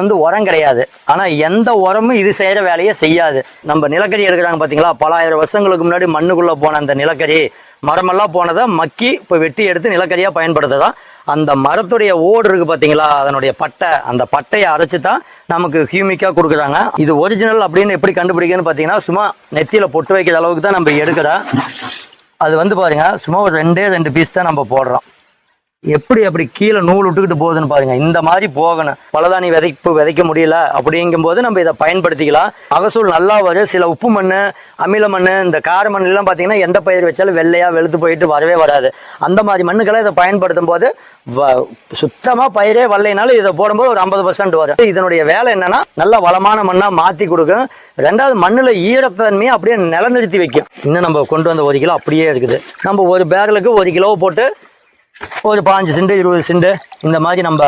வந்து உரம் கிடையாது. ஆனால் எந்த உரமும் இது செய்கிற வேலையை செய்யாது. நம்ம நிலக்கரி எடுக்கிறாங்க பார்த்தீங்களா பல ஆயிரம் வருஷங்களுக்கு முன்னாடி மண்ணுக்குள்ளே போன அந்த நிலக்கரி. மரமெல்லாம் போனதை மக்கி இப்போ வெட்டி எடுத்து நிலக்கரியாக பயன்படுத்துதான் அந்த மரத்துடைய ஓடு இருக்குது பார்த்தீங்களா அதனுடைய பட்டை. அந்த பட்டையை அரைச்சி தான் நமக்கு ஹியூமிக்காக கொடுக்குறாங்க. இது ஒரிஜினல் அப்படின்னு எப்படி கண்டுபிடிக்கணும்னு பார்த்தீங்கன்னா சும்மா நெத்தியில் பொட்டு வைக்கிற அளவுக்கு தான் நம்ம எடுக்கிறோம். அது வந்து பாருங்க சும்மா ஒரு ரெண்டே ரெண்டு பீஸ் தான் நம்ம போடுறோம். எப்படி அப்படி கீழே நூல் விட்டுக்கிட்டு போகுதுன்னு பாருங்க. இந்த மாதிரி போகணும். பலதானி விதைப்பு விதைக்க முடியல அப்படிங்கும்போது நம்ம இதை பயன்படுத்திக்கலாம். மகசூல் நல்லா வரும் சில உப்பு மண் அமில மண் இந்த கார மண் எல்லாம் பார்த்தீங்கன்னா எந்த பயிர் வச்சாலும் வெள்ளையா வெளுத்து போயிட்டு வரவே வராது. அந்த மாதிரி மண்ணுக்கெல்லாம் இதை பயன்படுத்தும் போது வ- சுத்தமா பயிரே வரலைனாலும் இதை போடும்போது ஒரு ஐம்பது பர்சன்ட் வரும். இதனுடைய வேலை என்னன்னா நல்ல வளமான மண்ணா மாத்தி கொடுக்கும். ரெண்டாவது மண்ணுல ஈரத்தன்மையை அப்படியே நிலநிறுத்தி வைக்கும். இன்னும் நம்ம கொண்டு வந்த ஒரு கிலோ அப்படியே இருக்குது. நம்ம ஒரு பேரலுக்கு ஒரு கிலோ போட்டு ஒரு பாஞ்சு சிண்டு இருபது சிண்டு இந்த மாதிரி நம்ம